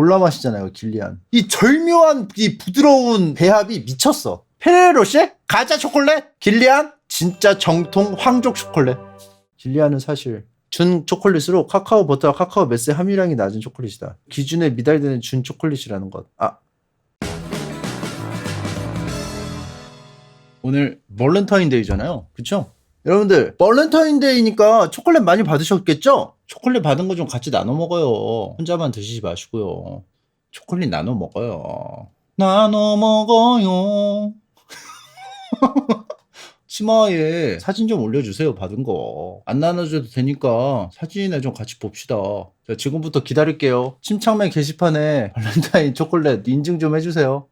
졸라 맛있잖아요, 길리안. 이 절묘한 이 부드러운 배합이 미쳤어. 페레로쉐? 가자 초콜릿? 길리안? 진짜 정통 황족 초콜릿. 길리안은 사실 준 초콜릿으로 카카오 버터와 카카오 메스의 함유량이 낮은 초콜릿이다. 기준에 미달되는 준 초콜릿이라는 것. 아. 오늘 벌렌타인데이잖아요. 그쵸? 여러분들 벌렌타인데이니까 초콜릿 많이 받으셨겠죠? 초콜릿 받은 거 좀 같이 나눠 먹어요. 혼자만 드시지 마시고요. 초콜릿 나눠 먹어요. 나눠 먹어요. 치마에 사진 좀 올려주세요. 받은 거. 안 나눠줘도 되니까 사진이나 좀 같이 봅시다. 자, 지금부터 기다릴게요. 침착맨 게시판에 발렌타인 초콜릿 인증 좀 해주세요.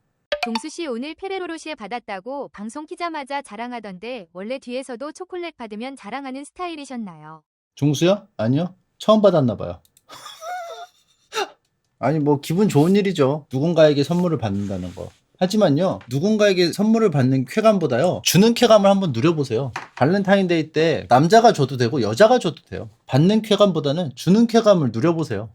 동수 씨 오늘 페레로로시에 받았다고 방송 키자마자 자랑하던데 원래 뒤에서도 초콜릿 받으면 자랑하는 스타일이셨나요? 종수야? 아니요. 처음 받았나 봐요. 아니 뭐 기분 좋은 일이죠. 누군가에게 선물을 받는다는 거. 하지만요. 누군가에게 선물을 받는 쾌감보다요. 주는 쾌감을 한번 누려보세요. 발렌타인데이 때 남자가 줘도 되고 여자가 줘도 돼요. 받는 쾌감보다는 주는 쾌감을 누려보세요.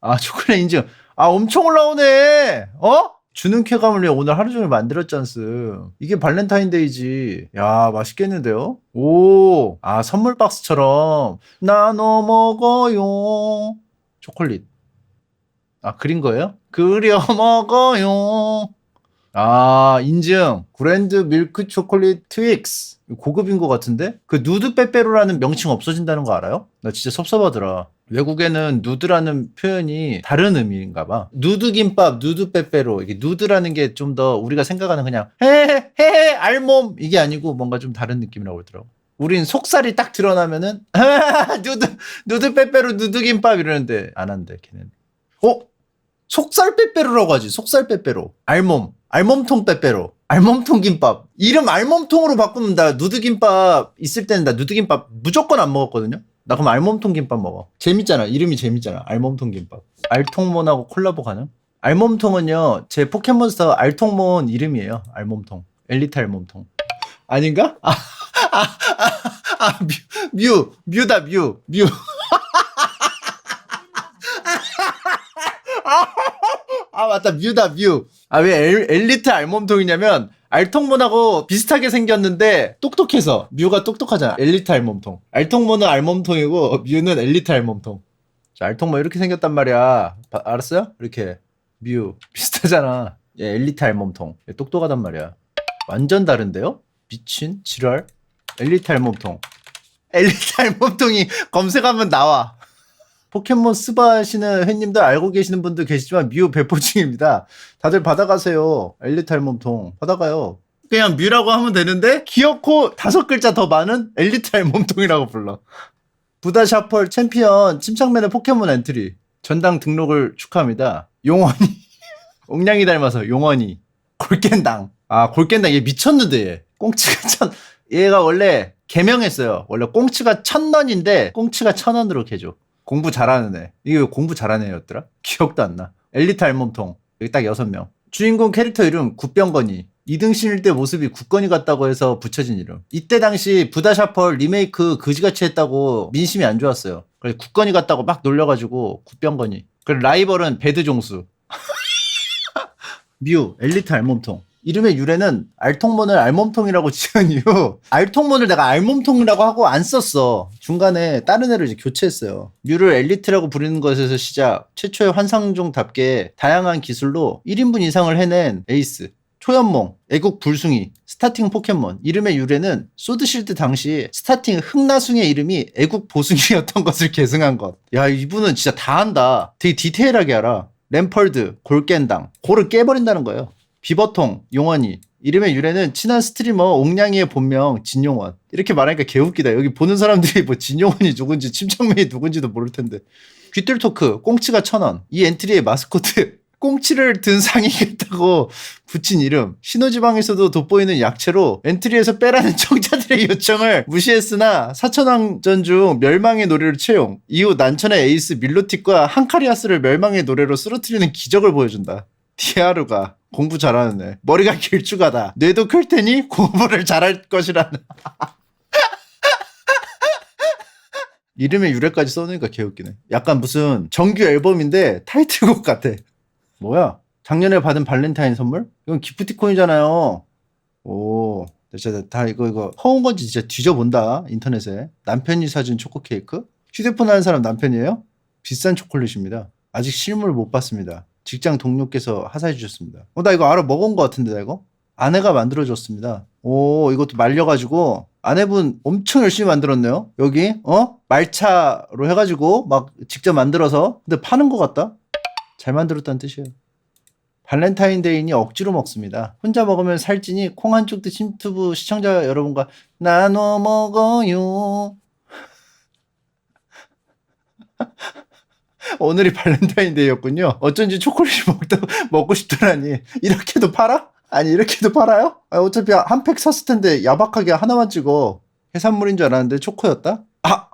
아 초콜릿 인증. 아 엄청 올라오네. 어? 주는 쾌감을 위해 오늘 하루 종일 만들었잖스. 이게 발렌타인데이지. 야, 맛있겠는데요? 오, 아, 선물 박스처럼 나눠 먹어요. 초콜릿. 아, 그린 거예요? 그려 먹어요. 아, 인증. 그랜드 밀크 초콜릿 트윅스. 고급인 것 같은데? 그 누드 빼빼로라는 명칭 없어진다는 거 알아요? 나 진짜 섭섭하더라. 외국에는 누드라는 표현이 다른 의미인가 봐. 누드 김밥, 누드 빼빼로. 이게 누드라는 게 좀 더 우리가 생각하는 그냥 헤헤 헤헤 알몸 이게 아니고 뭔가 좀 다른 느낌이라고 그러더라고. 우린 속살이 딱 드러나면은 누드 누드 빼빼로 누드 김밥 이러는데 안 한대 걔는. 어? 속살 빼빼로라고 하지. 속살 빼빼로. 알몸. 알몸통 빼빼로. 알몸통 김밥. 이름 알몸통으로 바꾸면 나 누드 김밥 있을 때는 나 누드 김밥 무조건 안 먹었거든요. 나 그럼 알몸통 김밥 먹어. 재밌잖아. 이름이 재밌잖아. 알몸통 김밥. 알통몬하고 콜라보 가능? 알몸통은요. 제 포켓몬스터 알통몬 이름이에요. 알몸통. 엘리트 알몸통. 아닌가? 아, 아, 아, 아, 뮤, 뮤, 뮤다, 뮤, 뮤. 아, 맞다. 뮤다, 뮤. 아, 왜 엘, 엘리트 알몸통이냐면, 알통몬하고 비슷하게 생겼는데 똑똑해서 뮤가 똑똑하잖아. 엘리트 알몸통. 알통몬은 알몸통이고 뮤는 엘리트 알몸통. 자, 알통몬 이렇게 생겼단 말이야. 바- 알았어요? 이렇게 뮤 비슷하잖아. 얘 엘리트 알몸통. 얘 똑똑하단 말이야. 완전 다른데요? 미친 지랄. 엘리트 알몸통. 엘리트 알몸통이 검색하면 나와. 포켓몬 스바 하시는 팬님들 알고 계시는 분들 계시지만 뮤 배포 중입니다. 다들 받아가세요. 엘리트 알몸통 받아가요. 그냥 뮤라고 하면 되는데 귀엽고 다섯 글자 더 많은 엘리트 알몸통이라고 불러. 부다 샤펄 챔피언 침착맨의 포켓몬 엔트리 전당 등록을 축하합니다. 용원이 옹냥이 닮아서 용원이 골깬당 아 골깬당 얘 미쳤는데 얘 꽁치가 천 얘가 원래 개명했어요. 원래 꽁치가 천 원인데 꽁치가 천 원으로 개줘. 공부 잘하는 애. 이게 왜 공부 잘하는 애였더라? 기억도 안 나. 엘리트 알몸통. 여기 딱 여섯 명. 주인공 캐릭터 이름 굿병건이. 2등 신일 때 모습이 굿건이 같다고 해서 붙여진 이름. 이때 당시 부다샤펄 리메이크 그지같이 했다고 민심이 안 좋았어요. 그래서 굿건이 같다고 막 놀려가지고 굿병건이. 그리고 라이벌은 배드 종수. 뮤, 엘리트 알몸통. 이름의 유래는 알통몬을 알몸통이라고 지은 이후 알통몬을 내가 알몸통이라고 하고 안 썼어. 중간에 다른 애를 이제 교체했어요. 뮤를 엘리트라고 부르는 것에서 시작 최초의 환상종답게 다양한 기술로 1인분 이상을 해낸 에이스. 초연몽, 애국 불숭이, 스타팅 포켓몬. 이름의 유래는 소드실드 당시 스타팅 흑나숭의 이름이 애국 보숭이였던 것을 계승한 것. 야, 이분은 진짜 다 한다. 되게 디테일하게 알아. 램펄드, 골깬당. 골을 깨버린다는 거예요. 비버통, 용원이. 이름의 유래는 친한 스트리머 옥냥이의 본명 진용원. 이렇게 말하니까 개웃기다. 여기 보는 사람들이 뭐 진용원이 누군지 침착맨이 누군지도 모를 텐데. 귀뜰 토크, 꽁치가 천 원. 이 엔트리의 마스코트. 꽁치를 든 상이겠다고 붙인 이름. 신호지방에서도 돋보이는 약체로 엔트리에서 빼라는 청자들의 요청을 무시했으나 사천왕전 중 멸망의 노래를 채용. 이후 난천의 에이스 밀로틱과 한카리아스를 멸망의 노래로 쓰러뜨리는 기적을 보여준다. 디아루가 공부 잘하는 애. 머리가 길쭉하다. 뇌도 클 테니 공부를 잘할 것이라는. 이름의 유래까지 써놓으니까 개웃기네. 약간 무슨 정규 앨범인데 타이틀곡 같아. 뭐야? 작년에 받은 발렌타인 선물? 이건 기프티콘이잖아요. 오, 진짜 다 이거 이거 허운 건지 진짜 뒤져본다 인터넷에. 남편이 사준 초코 케이크? 휴대폰 하는 사람 남편이에요? 비싼 초콜릿입니다. 아직 실물 못 봤습니다. 직장 동료께서 하사해 주셨습니다. 어, 나 이거 알아 먹은 것 같은데 나 이거? 아내가 만들어줬습니다. 오, 이것도 말려가지고 아내분 엄청 열심히 만들었네요. 여기 어 말차로 해가지고 막 직접 만들어서 근데 파는 것 같다. 잘 만들었다는 뜻이에요. 발렌타인데이니 억지로 먹습니다. 혼자 먹으면 살찌니 콩 한쪽 드 침투부 시청자 여러분과 나눠 먹어요. 오늘이 발렌타인데이였군요. 어쩐지 초콜릿 먹다 먹고 싶더라니. 이렇게도 팔아? 아니 이렇게도 팔아요? 아, 어차피 한 팩 샀을 텐데 야박하게 하나만 찍어. 해산물인 줄 알았는데 초코였다? 아!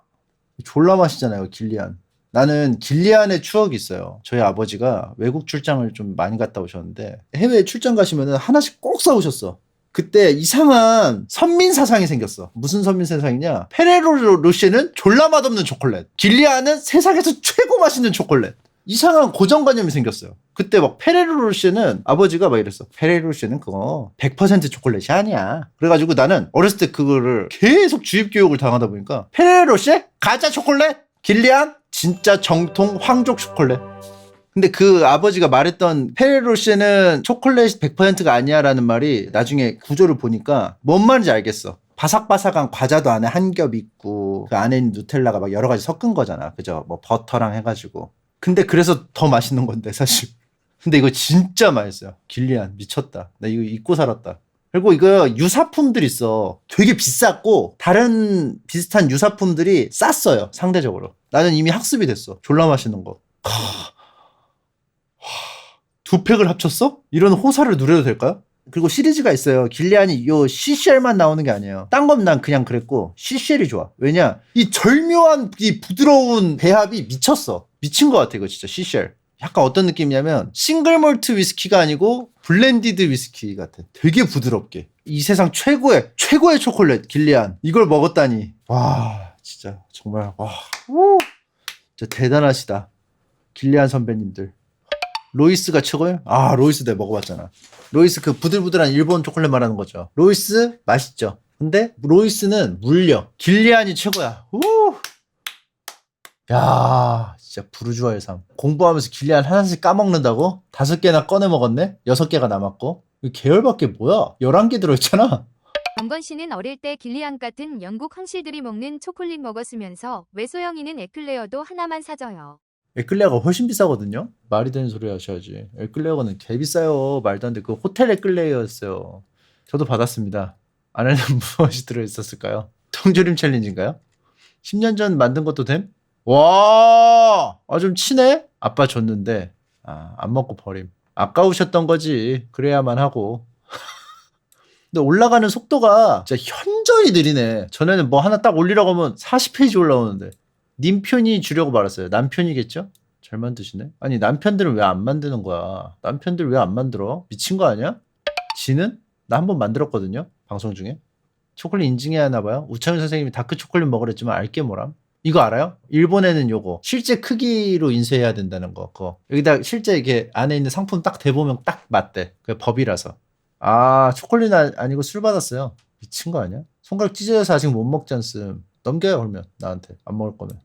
졸라 맛있잖아요, 길리안. 나는 길리안의 추억이 있어요. 저희 아버지가 외국 출장을 좀 많이 갔다 오셨는데 해외 출장 가시면은 하나씩 꼭 사오셨어. 그때 이상한 선민 사상이 생겼어. 무슨 선민 사상이냐? 페레로 로쉐는 졸라 맛없는 초콜릿. 길리안은 세상에서 최고 맛있는 초콜릿. 이상한 고정관념이 생겼어요. 그때 막 페레로 로쉐는 아버지가 막 이랬어. 페레로 로쉐는 그거 100% 초콜릿이 아니야. 그래가지고 나는 어렸을 때 그거를 계속 주입 교육을 당하다 보니까 페레로 로쉐 가짜 초콜릿, 길리안 진짜 정통 황족 초콜릿. 근데 그 아버지가 말했던 페레로쉐는 초콜릿 100%가 아니야라는 말이 나중에 구조를 보니까 뭔 말인지 알겠어. 바삭바삭한 과자도 안에 한 겹 있고 그 안에 누텔라가 막 여러 가지 섞은 거잖아. 그죠? 뭐 버터랑 해가지고. 근데 그래서 더 맛있는 건데 사실. 근데 이거 진짜 맛있어요. 길리안 미쳤다. 나 이거 잊고 살았다. 그리고 이거 유사품들 있어. 되게 비쌌고 다른 비슷한 유사품들이 쌌어요. 상대적으로. 나는 이미 학습이 됐어. 졸라 맛있는 거. 두 팩을 합쳤어? 이런 호사를 누려도 될까요? 그리고 시리즈가 있어요. 길리안이 요 CCL만 나오는 게 아니에요. 딴 건 난 그냥 그랬고 CCL이 좋아. 왜냐? 이 절묘한 이 부드러운 배합이 미쳤어. 미친 것 같아 이거 진짜 CCL. 약간 어떤 느낌이냐면 싱글 몰트 위스키가 아니고 블렌디드 위스키 같아. 되게 부드럽게. 이 세상 최고의 최고의 초콜릿 길리안. 이걸 먹었다니. 와 진짜 정말 와. 우. 진짜 대단하시다. 길리안 선배님들. 로이스가 최고예요? 아 로이스 내가 먹어봤잖아. 로이스 그 부들부들한 일본 초콜릿 말하는 거죠. 로이스 맛있죠. 근데 로이스는 물려. 길리안이 최고야. 우. 야 진짜 부르주아의 삶. 공부하면서 길리안 하나씩 까먹는다고? 다섯 개나 꺼내 먹었네? 여섯 개가 남았고. 이 계열밖에 뭐야? 열한 개 들어있잖아. 정건 씨는 어릴 때 길리안 같은 영국 황실들이 먹는 초콜릿 먹었으면서 왜 소영이는 에클레어도 하나만 사줘요. 에클레어가 훨씬 비싸거든요. 말이 되는 소리 하셔야지. 에클레어는 개 비싸요. 말도 안 돼. 그 호텔 에클레어였어요. 저도 받았습니다. 안에는 무엇이 들어있었을까요? 통조림 챌린지인가요? 10년 전 만든 것도 됨? 와, 아 좀 치네. 아빠 줬는데 아, 안 먹고 버림. 아까우셨던 거지. 그래야만 하고. 근데 올라가는 속도가 진짜 현저히 느리네. 전에는 뭐 하나 딱 올리라고 하면 40페이지 올라오는데. 님 편이 주려고 말았어요. 남편이겠죠? 잘 만드시네. 아니 남편들은 왜 안 만드는 거야? 남편들 왜 안 만들어? 미친 거 아니야? 지는 나 한 번 만들었거든요. 방송 중에. 초콜릿 인증해야 하나 봐요. 우창윤 선생님이 다크 초콜릿 먹으랬지만 알게 뭐람? 이거 알아요? 일본에는 요거 실제 크기로 인쇄해야 된다는 거. 그거 여기다 실제 이게 안에 있는 상품 딱 대보면 딱 맞대. 그 법이라서. 아 초콜릿 아, 아니고 술 받았어요. 미친 거 아니야? 손가락 찢어져서 아직 못 먹지 않음. 넘겨요 그러면 나한테 안 먹을 거면.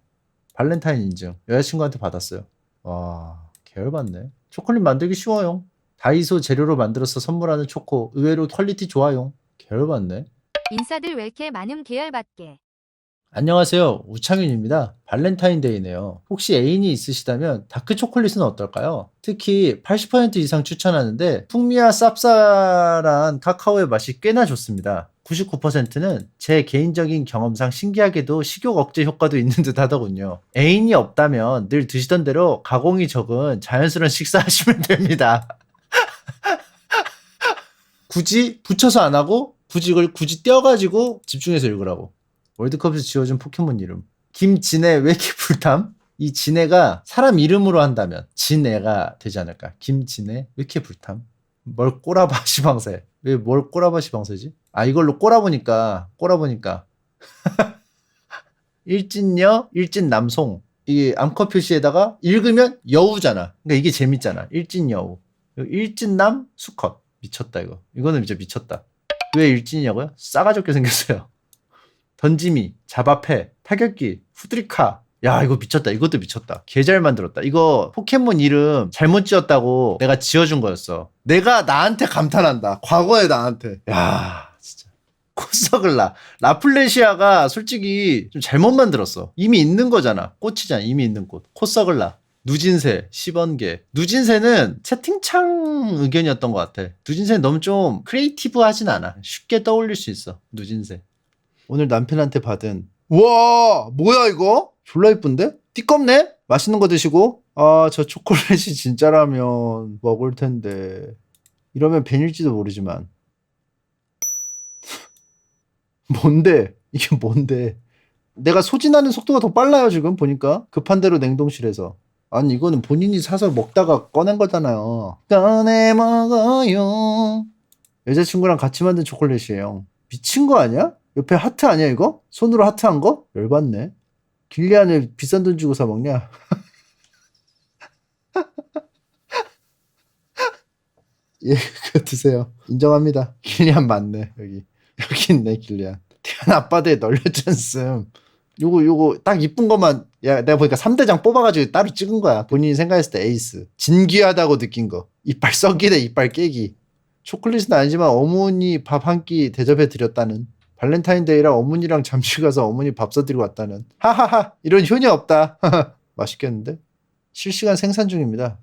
발렌타인 인증 여자친구한테 받았어요. 와 계열받네. 초콜릿 만들기 쉬워요. 다이소 재료로 만들어서 선물하는 초코 의외로 퀄리티 좋아요. 계열받네. 인싸들 왜 이렇게 많음 계열받게. 안녕하세요. 우창윤입니다. 발렌타인데이네요. 혹시 애인이 있으시다면 다크 초콜릿은 어떨까요? 특히 80% 이상 추천하는데 풍미와 쌉쌀한 카카오의 맛이 꽤나 좋습니다. 99%는 제 개인적인 경험상 신기하게도 식욕 억제 효과도 있는 듯 하더군요. 애인이 없다면 늘 드시던 대로 가공이 적은 자연스러운 식사하시면 됩니다. 굳이 붙여서 안 하고 굳이 이걸 굳이 떼어가지고 집중해서 읽으라고. 월드컵에서 지어준 포켓몬 이름. 김진애 왜 이렇게 불탐? 이 진애가 사람 이름으로 한다면 진애가 되지 않을까? 김진애 왜 이렇게 불탐? 뭘 꼬라봐 시방새? 왜 뭘 꼬라봐 시방새지? 아 이걸로 꼬라보니까 꼬라보니까 일진녀 일진 남송 이게 암컷 표시에다가 읽으면 여우잖아. 그러니까 이게 재밌잖아. 일진 여우. 일진남 수컷. 미쳤다 이거. 이거는 진짜 미쳤다. 왜 일진이냐고요? 싸가지없게 생겼어요. 던지미, 자바페, 타격기, 후드리카. 야 이거 미쳤다. 이것도 미쳤다. 개 잘 만들었다. 이거 포켓몬 이름 잘못 지었다고 내가 지어준 거였어. 내가 나한테 감탄한다. 과거의 나한테. 야. 코썩을라. 라플레시아가 솔직히 좀 잘못 만들었어. 이미 있는 거잖아. 꽃이잖아. 이미 있는 꽃. 코썩을라. 누진세, 10원개. 누진세는 채팅창 의견이었던 것 같아. 누진세는 너무 좀 크리에이티브 하진 않아. 쉽게 떠올릴 수 있어. 누진세. 오늘 남편한테 받은 와 뭐야 이거? 졸라 이쁜데? 띠껍네? 맛있는 거 드시고 아 저 초콜릿이 진짜라면 먹을 텐데 이러면 벤일지도 모르지만 뭔데? 이게 뭔데? 내가 소진하는 속도가 더 빨라요 지금 보니까 급한 대로 냉동실에서 아니 이거는 본인이 사서 먹다가 꺼낸 거잖아요 꺼내 먹어요 여자친구랑 같이 만든 초콜릿이에요 미친 거 아니야? 옆에 하트 아니야 이거? 손으로 하트 한 거? 열받네 길리안을 비싼 돈 주고 사 먹냐? 예, 그거 드세요. 인정합니다. 길리안 맞네, 여기. 여기 있네, 길리안. 태안 아빠들 널렸잖음. 요거, 요거, 딱 이쁜 것만, 야, 내가 보니까 3대장 뽑아가지고 따로 찍은 거야. 본인이 생각했을 때 에이스. 진귀하다고 느낀 거. 이빨 썩이네, 이빨 깨기. 초콜릿은 아니지만 어머니 밥 한 끼 대접해 드렸다는. 발렌타인데이라 어머니랑 잠시 가서 어머니 밥 사드리고 왔다는. 하하하, 이런 효녀 없다. 맛있겠는데? 실시간 생산 중입니다.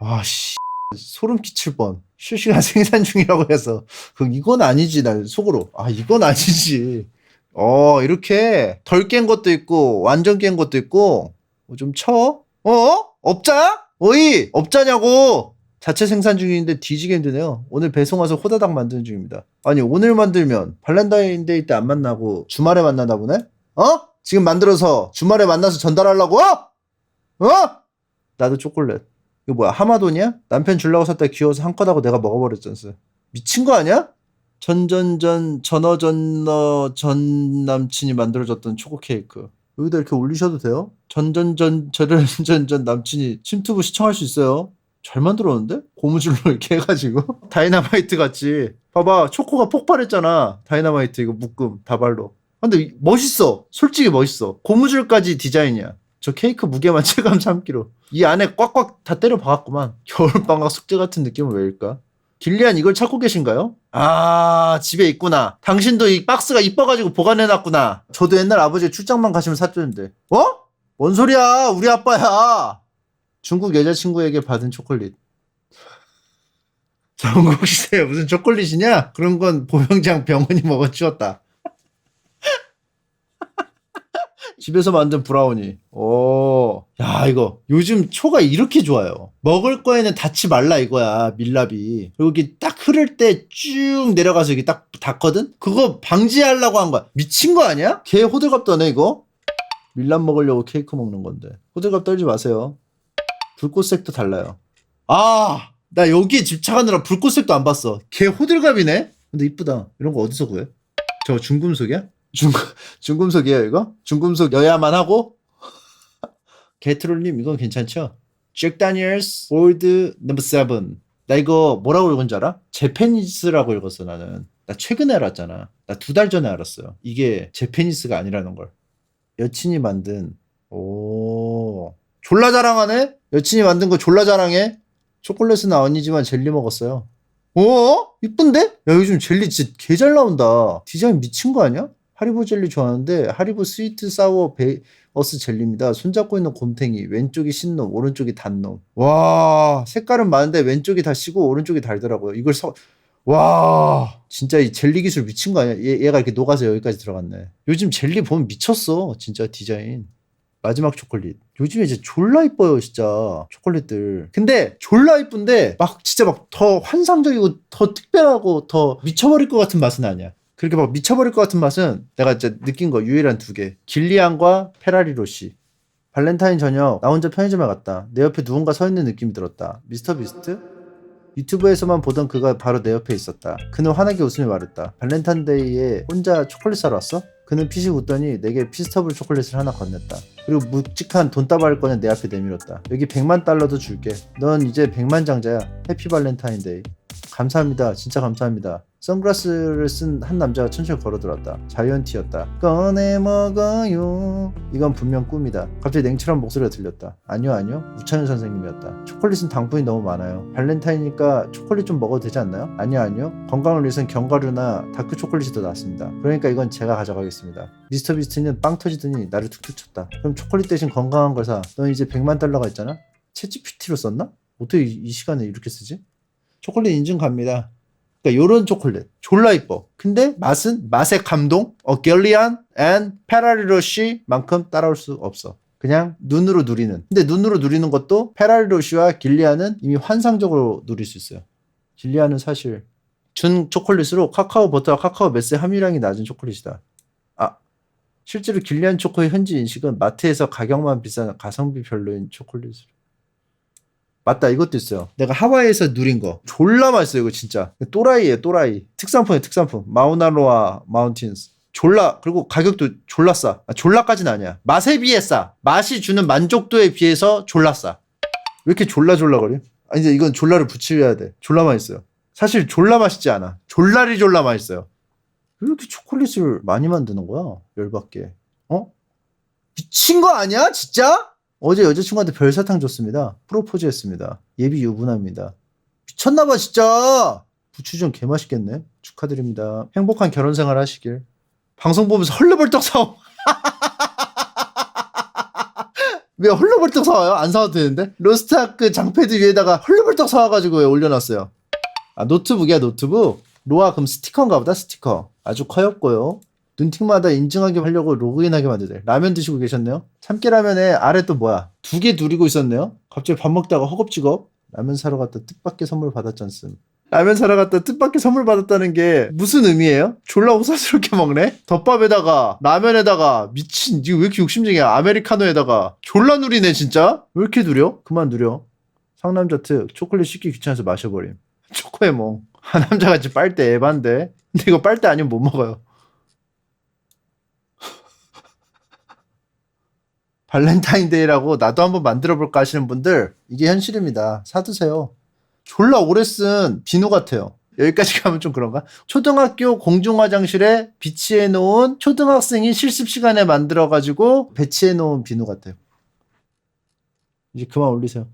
와, 씨. 소름 끼칠 뻔. 실시간 생산 중이라고 해서. 그, 이건 아니지, 날 속으로. 아, 이건 아니지. 어, 이렇게 덜 깬 것도 있고, 완전 깬 것도 있고, 뭐 좀 쳐? 어? 업자? 어이! 업자냐고! 자체 생산 중인데 뒤지게 힘드네요. 오늘 배송 와서 호다닥 만드는 중입니다. 아니, 오늘 만들면 발렌타인데이 때 안 만나고 주말에 만나나 보네? 어? 지금 만들어서 주말에 만나서 전달하려고? 어? 나도 초콜릿. 이거 뭐야 하마돈이야? 남편 줄라고 샀다 귀여워서 한껏 하고 내가 먹어버렸잖스 미친 거 아니야? 전전전 전어전너 전 남친이 만들어줬던 초코 케이크. 여기다 이렇게 올리셔도 돼요? 전전전 전전전 남친이 침투부 시청할 수 있어요? 잘 만들었는데? 고무줄로 이렇게 해가지고? 다이나마이트 같이. 봐봐 초코가 폭발했잖아. 다이나마이트 이거 묶음 다발로. 근데 이- 멋있어. 솔직히 멋있어. 고무줄까지 디자인이야 저 케이크 무게만 체감 3kg. 이 안에 꽉꽉 다 때려 박았구만. 겨울방학 숙제 같은 느낌은 왜일까? 길리안 이걸 찾고 계신가요? 아, 집에 있구나. 당신도 이 박스가 이뻐가지고 보관해놨구나. 저도 옛날 아버지 출장만 가시면 사줬는데. 어? 뭔 소리야? 우리 아빠야. 중국 여자친구에게 받은 초콜릿. 전국 시대에 무슨 초콜릿이냐? 그런 건 보병장 병원이 먹어치웠다. 집에서 만든 브라우니. 오. 야, 이거. 요즘 초가 이렇게 좋아요. 먹을 거에는 닿지 말라 이거야, 밀랍이. 그리고 이게 딱 흐를 때 쭉 내려가서 이게 딱 닿거든? 그거 방지하려고 한 거야. 미친 거 아니야? 개 호들갑 떠네, 이거? 밀랍 먹으려고 케이크 먹는 건데. 호들갑 떨지 마세요. 불꽃색도 달라요. 아! 나 여기에 집착하느라 불꽃색도 안 봤어. 개 호들갑이네? 근데 이쁘다. 이런 거 어디서 구해? 저거 중금속이야? 중, 중금속이에요, 이거? 중금속여야만 하고? 게트롤님, 이건 괜찮죠? 잭 다니엘스 올드 넘버 세븐. 나 이거 뭐라고 읽은 줄 알아? 제페니스라고 읽었어, 나는. 나 최근에 알았잖아. 나 두 달 전에 알았어요. 이게 제페니스가 아니라는 걸. 여친이 만든, 오. 졸라 자랑하네? 여친이 만든 거 졸라 자랑해? 초콜릿은 아니지만 젤리 먹었어요. 어? 이쁜데? 야, 요즘 젤리 진짜 개 잘 나온다. 디자인 미친 거 아니야? 하리보 젤리 좋아하는데 하리보 스위트 사워 베어스 젤리입니다. 손잡고 있는 곰탱이 왼쪽이 신놈 오른쪽이 단놈. 와 색깔은 많은데 왼쪽이 다 시고 오른쪽이 달더라고요. 이걸 서... 와 진짜 이 젤리 기술 미친 거 아니야? 얘, 얘가 이렇게 녹아서 여기까지 들어갔네. 요즘 젤리 보면 미쳤어 진짜 디자인. 마지막 초콜릿. 요즘에 이제 졸라 이뻐요, 진짜. 초콜릿들. 근데 졸라 이쁜데 막 진짜 막 더 환상적이고 더 특별하고 더 미쳐버릴 것 같은 맛은 아니야. 그렇게 막 미쳐버릴 것 같은 맛은 내가 진짜 느낀 거 유일한 두 개. 길리안과 페라리 로시. 발렌타인 저녁 나 혼자 편의점에 갔다. 내 옆에 누군가 서 있는 느낌이 들었다. 미스터 비스트? 유튜브에서만 보던 그가 바로 내 옆에 있었다. 그는 환하게 웃으며 말했다. 발렌타인데이에 혼자 초콜릿 사러 왔어? 그는 피식 웃더니 내게 피스터블 초콜릿을 하나 건넸다. 그리고 묵직한 돈다발 꺼내 내 앞에 내밀었다. 여기 100만 달러도 줄게. 넌 이제 100만 장자야. 해피 발렌타인데이. 감사합니다. 진짜 감사합니다. 선글라스를 쓴 한 남자가 천천히 걸어들었다. 자이언티였다. 꺼내 먹어요. 이건 분명 꿈이다. 갑자기 냉철한 목소리가 들렸다. 아니요, 아니요. 우찬현 선생님이었다. 초콜릿은 당분이 너무 많아요. 발렌타인이니까 초콜릿 좀 먹어도 되지 않나요? 아니요, 아니요. 건강을 위해선 견과류나 다크 초콜릿이 더 낫습니다. 그러니까 이건 제가 가져가겠습니다. 미스터 비스트는 빵 터지더니 나를 툭툭 쳤다. 그럼 초콜릿 대신 건강한 걸 사. 넌 이제 100만 달러가 있잖아? 채찌PT로 썼나? 어떻게 이, 이 시간에 이렇게 쓰지? 초콜릿 인증 갑니다. 그러니까 요런 초콜릿 졸라 이뻐. 근데 맛은 맛의 감동, 어 겔리안 앤 페라리로시만큼 따라올 수 없어. 그냥 눈으로 누리는. 근데 눈으로 누리는 것도 페라리로시와 길리안은 이미 환상적으로 누릴 수 있어요. 길리안은 사실 준 초콜릿으로 카카오 버터와 카카오 메스의 함유량이 낮은 초콜릿이다. 아 실제로 길리안 초코의 현지 인식은 마트에서 가격만 비싼 가성비 별로인 초콜릿으로. 맞다 이것도 있어요. 내가 하와이에서 누린 거. 졸라 맛있어요 이거 진짜. 또라이에요 또라이. 특산품이에요 특산품. 마우나로아 마운틴스. 졸라 그리고 가격도 졸라 싸. 아, 졸라까지는 아니야. 맛에 비해 싸. 맛이 주는 만족도에 비해서 졸라 싸 왜 이렇게 졸라 졸라 거려? 아니 이제 이건 졸라를 붙여야 돼. 졸라 맛있어요. 사실 졸라 맛있지 않아. 졸라리 졸라 맛있어요. 왜 이렇게 초콜릿을 많이 만드는 거야 열받게? 어? 미친 거 아니야 진짜? 어제 여자친구한테 별사탕 줬습니다. 프로포즈 했습니다. 예비 유부남입니다. 미쳤나봐, 진짜! 부추전 개맛있겠네. 축하드립니다. 행복한 결혼 생활 하시길. 방송 보면서 헐레벌떡 사오. 왜 헐레벌떡 사와요? 안 사와도 되는데? 로스트아크 장패드 위에다가 헐레벌떡 사와가지고 왜 올려놨어요. 아, 노트북이야, 노트북. 로아, 그럼 스티커인가 보다, 스티커. 아주 커였고요. 눈팅마다 인증하게 하려고 로그인하게 만드네. 라면 드시고 계셨네요. 참깨라면에 아래 또 뭐야? 두 개 누리고 있었네요. 갑자기 밥 먹다가 허겁지겁 라면 사러 갔다 뜻밖의 선물 받았잖음. 라면 사러 갔다 뜻밖의 선물 받았다는 게 무슨 의미예요? 졸라 호사스럽게 먹네? 덮밥에다가 라면에다가 미친 이거 왜 이렇게 욕심쟁이야? 아메리카노에다가 졸라 누리네 진짜? 왜 이렇게 누려? 그만 누려. 상남자 특 초콜릿 씻기 귀찮아서 마셔버림. 초코에 뭐 아, 남자같이 빨대 에반데 근데 이거 빨대 아니면 못 먹어요. 발렌타인데이라고 나도 한번 만들어 볼까 하시는 분들 이게 현실입니다. 사두세요. 졸라 오래 쓴 비누 같아요. 여기까지 가면 좀 그런가? 초등학교 공중 화장실에 비치해 놓은 초등학생이 실습 시간에 만들어 가지고 배치해 놓은 비누 같아요. 이제 그만 올리세요.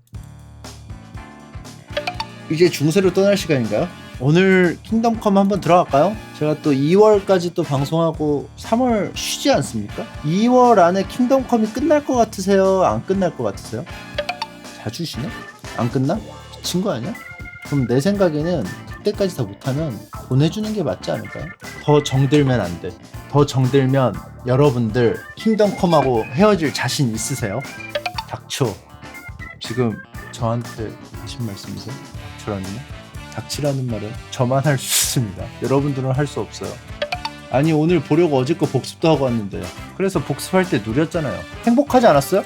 이제 중세로 떠날 시간인가요? 오늘 킹덤컴 한번 들어갈까요? 제가 또 2월까지 또 방송하고 3월 쉬지 않습니까? 2월 안에 킹덤컴이 끝날 것 같으세요? 안 끝날 것 같으세요? 자주 쉬네? 안 끝나? 미친 거 아니야? 그럼 내 생각에는 그때까지 다 못하면 보내주는 게 맞지 않을까요? 더 정들면 안 돼. 더 정들면 여러분들 킹덤컴하고 헤어질 자신 있으세요? 닥쳐. 지금 저한테 하신 말씀이세요? 말? 닥치라는 말은 저만 할 수 있습니다. 여러분들은 할 수 없어요. 아니 오늘 보려고 어제 거 복습도 하고 왔는데요. 그래서 복습할 때 누렸잖아요. 행복하지 않았어요?